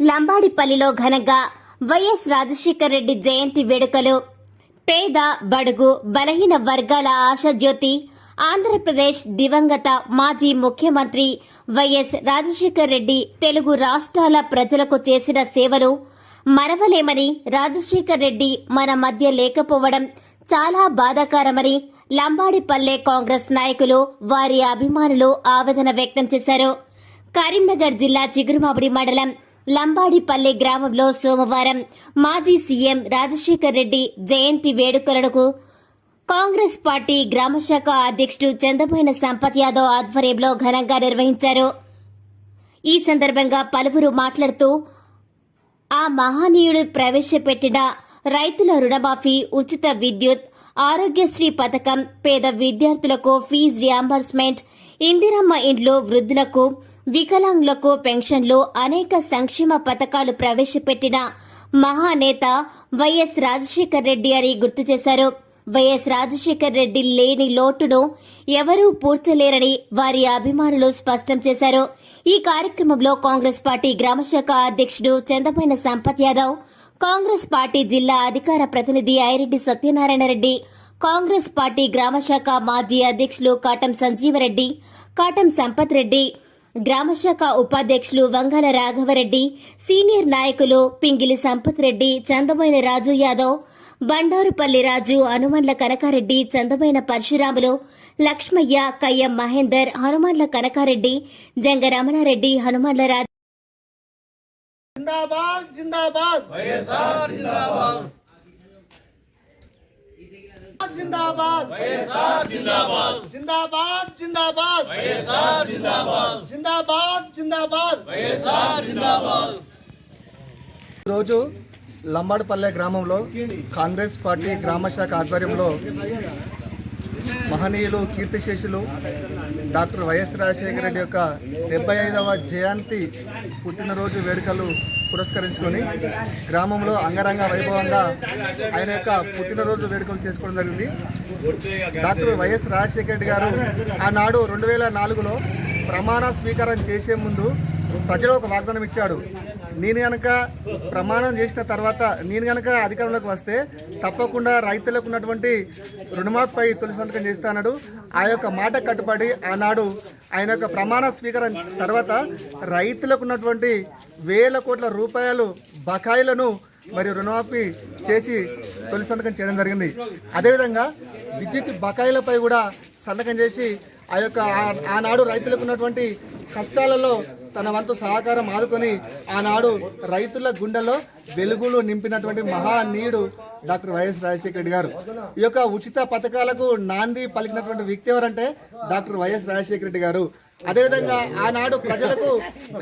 లంబాడిపల్లిలో ఘనంగా వైఎస్ రాజశేఖర రెడ్డి జయంతి వేడుకలు. పేద బడుగు బలహీన వర్గాల ఆశాజ్యోతి ఆంధ్రప్రదేశ్ దివంగత మాజీ ముఖ్యమంత్రి వైఎస్ రాజశేఖర రెడ్డి తెలుగు రాష్ట్రాల ప్రజలకు చేసిన సేవలు మరవలేమని రాజశేఖర్ రెడ్డి మన మధ్య లేకపోవడం చాలా బాధాకరమని లంబాడిపల్లె కాంగ్రెస్ నాయకులు వారి అభిమానులు ఆవేదన వ్యక్తం చేశారు. కరీంనగర్ జిల్లా చిగురుమామిడి మండలం లంబాడిపల్లె గ్రామంలో సోమవారం మాజీ సీఎం రాజశేఖర్ రెడ్డి జయంతి వేడుకలకు కాంగ్రెస్ పార్టీ గ్రామశాఖ అధ్యక్షుడు చంద్రబోయిన సంపత్ యాదవ్ ఆధ్వర్యంలో ఘనంగా నిర్వహించారు. ఈ సందర్భంగా పలువురు మాట్లాడుతూ ఆ మహనీయుడు ప్రవేశపెట్టిన రైతుల రుణమాఫీ ఉచిత విద్యుత్ ఆరోగ్యశ్రీ పథకం పేద విద్యార్థులకు ఫీజు రియంబర్స్మెంట్ ఇందిరమ్మ ఇండ్లు వృద్ధులకు వికలాంగులకు పెన్షన్లు అనేక సంక్షేమ పథకాలు ప్రవేశపెట్టిన మహానేత వైఎస్ రాజశేఖర్ రెడ్డి అని గుర్తు చేశారు. వైఎస్ రాజశేఖర్ రెడ్డి లేని లోటును ఎవరూ పూడ్చలేరని వారి అభిమానులు స్పష్టం చేశారు. ఈ కార్యక్రమంలో కాంగ్రెస్ పార్టీ గ్రామశాఖ అధ్యక్షుడు చందమైన సంపత్ యాదవ్ కాంగ్రెస్ పార్టీ జిల్లా అధికార ప్రతినిధి ఐరెడ్డి సత్యనారాయణ రెడ్డి కాంగ్రెస్ పార్టీ గ్రామశాఖ మాజీ అధ్యక్షులు కాటం సంజీవరెడ్డి కాటం సంపత్ రెడ్డి గ్రామశాఖ ఉపాధ్యక్షులు వంగల రాఘవరెడ్డి సీనియర్ నాయకులు పింగిలి సంపత్ రెడ్డి చందమైన రాజు యాదవ్ బండారుపల్లి రాజు హనుమండ్ల కనకారెడ్డి చందమైన పరశురాములు లక్ష్మయ్య కయ్యం మహేందర్ హనుమండ్ల కనకారెడ్డి జంగ రమణారెడ్డి హనుమండ్ల రాజు జిందాబాద్. జిందాబాద్. జిందాబాద్ జిందాబాద్. జిందాబాద్. జిందాబాద్ జిందాబాద్. జిందాబాద్. ఈరోజు లంబాడపల్లె గ్రామంలో కాంగ్రెస్ పార్టీ గ్రామ శాఖ ఆధ్వర్యంలో మహనీయులు కీర్తిశేషులు డాక్టర్ వైఎస్ రాజశేఖర రెడ్డి యొక్క డెబ్బై ఐదవ జయంతి పుట్టినరోజు వేడుకలు పురస్కరించుకొని గ్రామంలో అంగరంగ వైభవంగా ఆయన యొక్క పుట్టినరోజు వేడుకలు చేసుకోవడం జరిగింది. డాక్టర్ వైఎస్ రాజశేఖర రెడ్డి గారు ఆనాడు రెండు వేల నాలుగులో ప్రమాణ స్వీకారం చేసే ముందు ప్రజలు ఒక వాగ్దానం ఇచ్చాడు. నేను కనుక ప్రమాణం చేసిన తర్వాత నేను కనుక అధికారంలోకి వస్తే తప్పకుండా రైతులకు ఉన్నటువంటి రుణమాఫీపై తొలి సంతకం చేస్తానడు ఆ యొక్క మాట కట్టుబడి ఆనాడు ఆయన యొక్క ప్రమాణ స్వీకారం తర్వాత రైతులకు ఉన్నటువంటి వేల కోట్ల రూపాయలు బకాయిలను మరియు రుణమాఫీ చేసి తొలి సంతకం చేయడం జరిగింది. అదేవిధంగా విద్యుత్ బకాయిలపై కూడా సంతకం చేసి ఆ యొక్క ఆనాడు రైతులకు ఉన్నటువంటి కష్టాలలో తన వంతు సహకారం ఆదుకొని ఆనాడు రైతుల గుండెలో వెలుగులు నింపినటువంటి మహానీయుడు డాక్టర్ వైఎస్ రాజశేఖర రెడ్డి గారు. ఈ యొక్క ఉచిత పథకాలకు నాంది పలికినటువంటి వ్యక్తి ఎవరంటే డాక్టర్ వైఎస్ రాజశేఖర రెడ్డి గారు. అదేవిధంగా ఆనాడు ప్రజలకు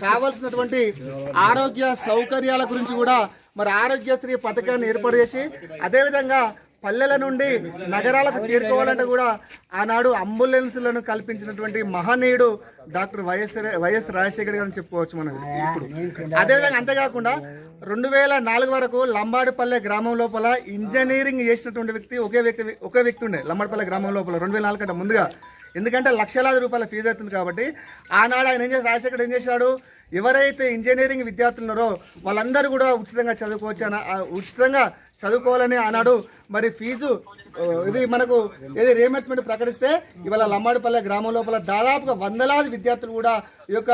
కావాల్సినటువంటి ఆరోగ్య సౌకర్యాల గురించి కూడా మరి ఆరోగ్యశ్రీ పథకాన్ని ఏర్పాటు చేసి అదేవిధంగా పల్లెల నుండి నగరాలకు చేరుకోవాలంటే కూడా ఆనాడు అంబులెన్స్లను కల్పించినటువంటి మహనీయుడు డాక్టర్ వైఎస్ వైఎస్ రాజశేఖర్ గారు అని చెప్పుకోవచ్చు మనం ఇప్పుడు. అదేవిధంగా అంతేకాకుండా రెండు వేల నాలుగు వరకు లంబాడిపల్లె గ్రామం లోపల ఇంజనీరింగ్ చేసినటువంటి వ్యక్తి ఒకే వ్యక్తి ఒకే వ్యక్తి ఉండే లంబాడిపల్లె గ్రామం లోపల. రెండు వేల నాలుగు కంటే ముందుగా ఎందుకంటే లక్షలాది రూపాయల ఫీజు అవుతుంది కాబట్టి ఆనాడు ఆయన ఏం చేసి రాజశేఖర్ ఏం చేశాడు? ఎవరైతే ఇంజనీరింగ్ విద్యార్థులు ఉన్నారో వాళ్ళందరూ కూడా ఉచితంగా చదువుకోవచ్చు అని ఉచితంగా చదువుకోవాలని ఆనాడు మరి ఫీజు ఇది మనకు ఏది రియంబర్స్మెంట్ ప్రకటిస్తే ఇవాళ లమ్మాడిపల్లె గ్రామం లోపల దాదాపుగా వందలాది విద్యార్థులు కూడా ఈ యొక్క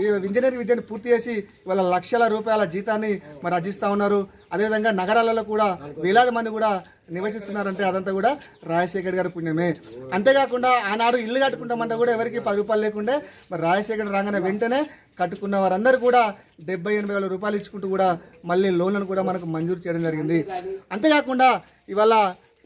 ఈ ఇంజనీరింగ్ విద్యను పూర్తి చేసి ఇవాళ లక్షల రూపాయల జీతాన్ని మరి అర్జిస్తూ ఉన్నారు. అదేవిధంగా నగరాలలో కూడా వేలాది మంది కూడా నివసిస్తున్నారంటే అదంతా కూడా రాజశేఖర్ గారి పుణ్యమే. అంతేకాకుండా ఆనాడు ఇల్లు కట్టుకుంటామంటే కూడా ఎవరికి పది రూపాయలు లేకుండే మరి రాజశేఖర్ రాగానే వెంటనే కట్టుకున్న వారందరూ కూడా డెబ్బై ఎనభై వేల రూపాయలు ఇచ్చుకుంటూ కూడా మళ్ళీ లోన్లను కూడా మనకు మంజూరు చేయడం జరిగింది. అంతేకాకుండా ఇవాళ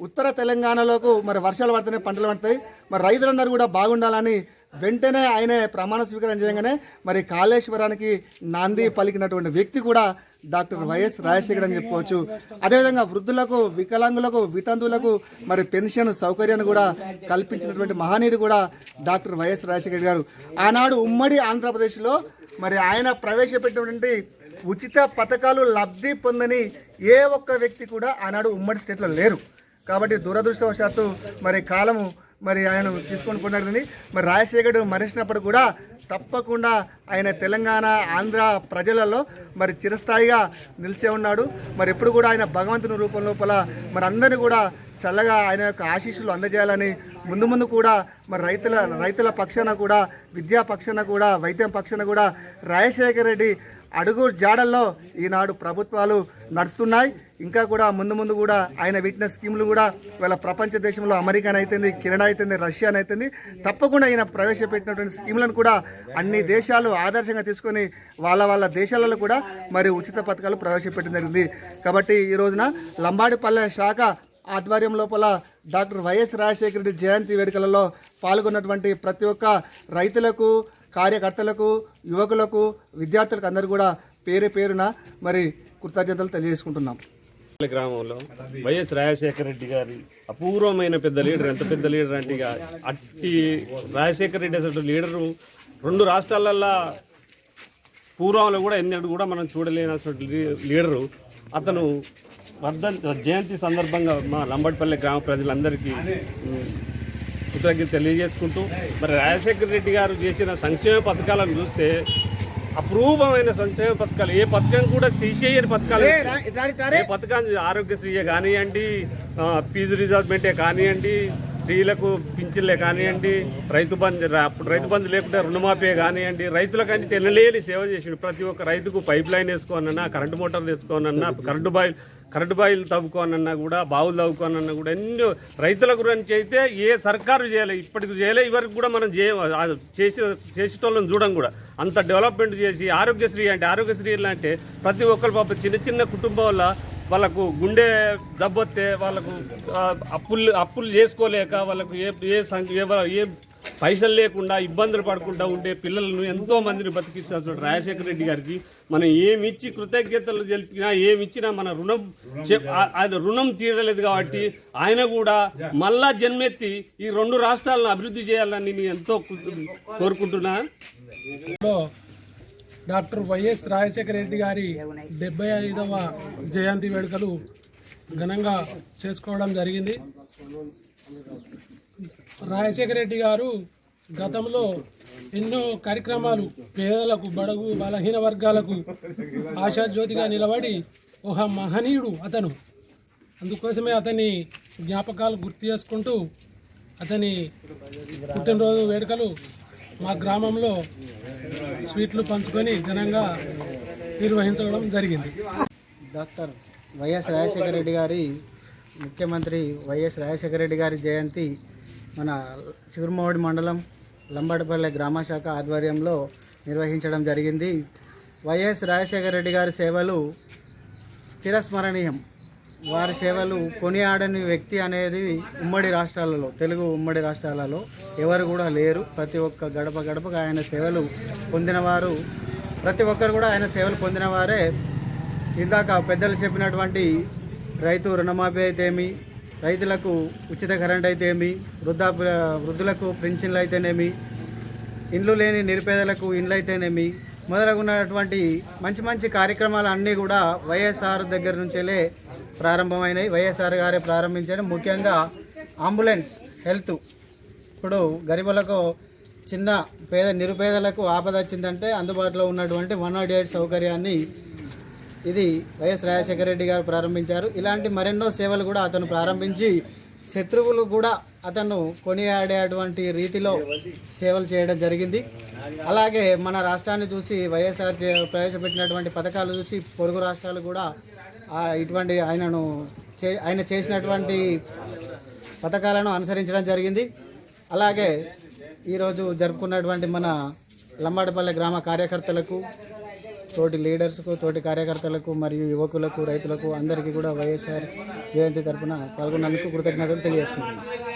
ఉత్తర తెలంగాణలోకి మరి వర్షాలు పడితేనే పంటలు పడతాయి మరి రైతులందరూ కూడా బాగుండాలని వెంటనే ఆయన ప్రమాణ స్వీకారం చేయగానే మరి కాళేశ్వరానికి నాంది పలికినటువంటి వ్యక్తి కూడా డాక్టర్ వైఎస్ రాజశేఖర్ అని చెప్పుకోవచ్చు అదేవిధంగా వృద్ధులకు వికలాంగులకు వితంతువులకు మరి పెన్షన్ సౌకర్యాన్ని కూడా కల్పించినటువంటి మహనీయుడు కూడా డాక్టర్ వైఎస్ రాజశేఖర్ గారు. ఆనాడు ఉమ్మడి ఆంధ్రప్రదేశ్లో మరి ఆయన ప్రవేశపెట్టినటువంటి ఉచిత పథకాలు లబ్ధి పొందని ఏ ఒక్క వ్యక్తి కూడా ఆనాడు ఉమ్మడి స్టేట్లో లేరు. కాబట్టి దురదృష్టవశాత్తు మరి కాలము మరి ఆయన తీసుకొని కొనడింది మరి రాజశేఖర్ మరణించినప్పుడు కూడా తప్పకుండా ఆయన తెలంగాణ ఆంధ్ర ప్రజలలో మరి చిరస్థాయిగా నిలిచే ఉన్నాడు. మరి ఎప్పుడు కూడా ఆయన భగవంతుని రూపం లోపల మరి అందరినీ కూడా చల్లగా ఆయన యొక్క ఆశీస్సులు అందజేయాలని ముందు ముందు కూడా మరి రైతుల రైతుల పక్షాన కూడా విద్యా పక్షాన కూడా వైద్యం పక్షాన కూడా రాజశేఖర రెడ్డి అడుగు జాడల్లో ఈనాడు ప్రభుత్వాలు నడుస్తున్నాయి. ఇంకా కూడా ముందు ముందు కూడా ఆయన వీటిన స్కీములు కూడా వాళ్ళ ప్రపంచ దేశంలో అమెరికాన్ అయితుంది కెనడా అయితుంది రష్యాన్ అయితుంది తప్పకుండా ఈయన ప్రవేశపెట్టినటువంటి స్కీములను కూడా అన్ని దేశాలు ఆదర్శంగా తీసుకొని వాళ్ళ వాళ్ళ దేశాలలో కూడా మరి ఉచిత పథకాలు ప్రవేశపెట్టడం జరిగింది. కాబట్టి ఈ రోజున లంబాడిపల్లె శాఖ ఆధ్వర్యం లోపల డాక్టర్ వైఎస్ రాజశేఖర రెడ్డి జయంతి వేడుకలలో పాల్గొన్నటువంటి ప్రతి ఒక్క రైతులకు కార్యకర్తలకు యువకులకు విద్యార్థులకు అందరూ కూడా పేరు పేరున మరి కృతజ్ఞతలు తెలియజేసుకుంటున్నాం. పల్లె గ్రామంలో వైఎస్ రాజశేఖర రెడ్డి గారి అపూర్వమైన పెద్ద లీడర్ ఎంత పెద్ద లీడర్ అంటే అట్టి రాజశేఖర రెడ్డి అసలు లీడరు. రెండు రాష్ట్రాలల్లో పూర్వంలో కూడా ఎన్నడూ కూడా మనం చూడలేనటువంటి లీ- లీడరు. అతను వర్ధన్ జయంతి సందర్భంగా మా లంబడిపల్లి గ్రామ ప్రజలందరికీ కృతజ్ఞత తెలియజేసుకుంటూ మరి రాజశేఖర రెడ్డి గారు చేసిన సంక్షేమ పథకాలను చూస్తే అపూర్వమైన సంక్షేమ పథకాలు ఏ పథకం కూడా తీసేయని పథకాలు ఏ పథకాన్ని ఆరోగ్యశ్రీయే కానివ్వండి ఫీజు రిజర్వ్మెంటే కానివ్వండి స్త్రీలకు పింఛన్లే కానివ్వండి రైతు బంధు అప్పుడు రైతు బంధు లేకుండా రుణమాఫీ కానివ్వండి రైతులకంటే తెల్లలేని సేవ చేసిండు. ప్రతి ఒక్క రైతుకు పైప్ లైన్ వేసుకోనన్నా కరెంటు మోటార్ తెచ్చుకోనన్నా కరెంటు బాయిల్ కరెంటు బాయిలు తవ్వుకోనన్నా కూడా బావులు తవ్వుకోనన్నా కూడా ఎన్నో రైతుల గురించి అయితే ఏ సర్కారు చేయలే ఇప్పటికి చేయలే ఇవరికి కూడా మనం చేయ చేసి చేసేటోళ్ళని చూడడం కూడా. అంత డెవలప్మెంట్ చేసి ఆరోగ్యశ్రీ అంటే ఆరోగ్యశ్రీ అంటే ప్రతి ఒక్కరు పాప చిన్న చిన్న కుటుంబం వల్ల వాళ్ళకు గుండె దెబ్బొత్తే వాళ్ళకు అప్పులు అప్పులు చేసుకోలేక వాళ్ళకు ఏ ఏ సంఖ్య ఏ- ఏ పైసలు లేకుండా ఇబ్బందులు పడకుండా ఉండే పిల్లలను ఎంతో మందిని బతికించాల్సిన రాజశేఖర రెడ్డి గారికి మనం ఏమిచ్చి కృతజ్ఞతలు తెలిపినా ఏమిచ్చినా మన రుణం ఆయన రుణం తీరలేదు కాబట్టి ఆయన కూడా మళ్ళా జన్మెత్తి ఈ రెండు రాష్ట్రాలను అభివృద్ధి చేయాలని నేను ఎంతో కోరుకుంటున్నా. డాక్టర్ వైఎస్ రాజశేఖర రెడ్డి గారి డెబ్బై ఐదవ జయంతి వేడుకలు ఘనంగా చేసుకోవడం జరిగింది. రాజశేఖర రెడ్డి గారు గతంలో ఎన్నో కార్యక్రమాలు పేదలకు బడుగు బలహీన వర్గాలకు ఆశాజ్యోతిగా నిలబడి ఒక మహనీయుడు అతను. అందుకోసమే అతని జ్ఞాపకాలు గుర్తు చేసుకుంటూ అతని పుట్టినరోజు వేడుకలు మా గ్రామంలో స్వీట్లు పంచుకొని ఘనంగా నిర్వహించడం జరిగింది. డాక్టర్ వైఎస్ రాజశేఖర రెడ్డి గారి ముఖ్యమంత్రి వైఎస్ రాజశేఖర రెడ్డి గారి జయంతి మన చిగురుమౌడి మండలం లంబడపల్లె గ్రామ శాఖ ఆధ్వర్యంలో నిర్వహించడం జరిగింది. వైఎస్ రాజశేఖర రెడ్డి గారి సేవలు చిరస్మరణీయం. వారి సేవలు కొనియాడని వ్యక్తి అనేది ఉమ్మడి రాష్ట్రాలలో తెలుగు ఉమ్మడి రాష్ట్రాలలో ఎవరు కూడా లేరు. ప్రతి ఒక్క గడప గడపగా ఆయన సేవలు పొందినవారు ప్రతి ఒక్కరు కూడా ఆయన సేవలు పొందినవారే. ఇందాక పెద్దలు చెప్పినటువంటి రైతు రుణమాఫీ అయితేమి రైతులకు ఉచిత కరెంట్ అయితేమి వృద్ధా వృద్ధులకు పెన్షన్లు అయితేనేమి ఇండ్లు లేని నిరుపేదలకు ఇండ్లు అయితేనేమి మొదలగున్నటువంటి మంచి మంచి కార్యక్రమాలు అన్నీ కూడా వైఎస్ఆర్ దగ్గర నుంచేలే ప్రారంభమైనవి వైఎస్ఆర్ గారే ప్రారంభించారు. ముఖ్యంగా అంబులెన్స్ హెల్త్. ఇప్పుడు గరీబులకు చిన్న పేద నిరుపేదలకు ఆపద వచ్చిందంటే అందుబాటులో ఉన్నటువంటి వన్ నాట్ ఎయిట్ సౌకర్యాన్ని ఇది వైఎస్ రాజశేఖర రెడ్డి గారు ప్రారంభించారు. ఇలాంటి మరెన్నో సేవలు కూడా అతను ప్రారంభించి శత్రువులు కూడా అతను కొనియాడేటువంటి రీతిలో సేవలు చేయడం జరిగింది. అలాగే మన రాష్ట్రాన్ని చూసి వైఎస్ఆర్ చే- ప్రవేశపెట్టినటువంటి పథకాలు చూసి పొరుగు రాష్ట్రాలు కూడా ఇటువంటి ఆయనను చే ఆయన చేసినటువంటి పథకాలను అనుసరించడం జరిగింది. అలాగే ఈరోజు జరుపుకున్నటువంటి మన లంబాడపల్లె గ్రామ కార్యకర్తలకు తోటి లీడర్స్కు తోటి కార్యకర్తలకు మరియు యువకులకు రైతులకు అందరికీ కూడా వైఎస్ఆర్ జయంతి తరఫున పాల్గొన్నందుకు కృతజ్ఞతలు తెలియజేసుకుంటున్నాను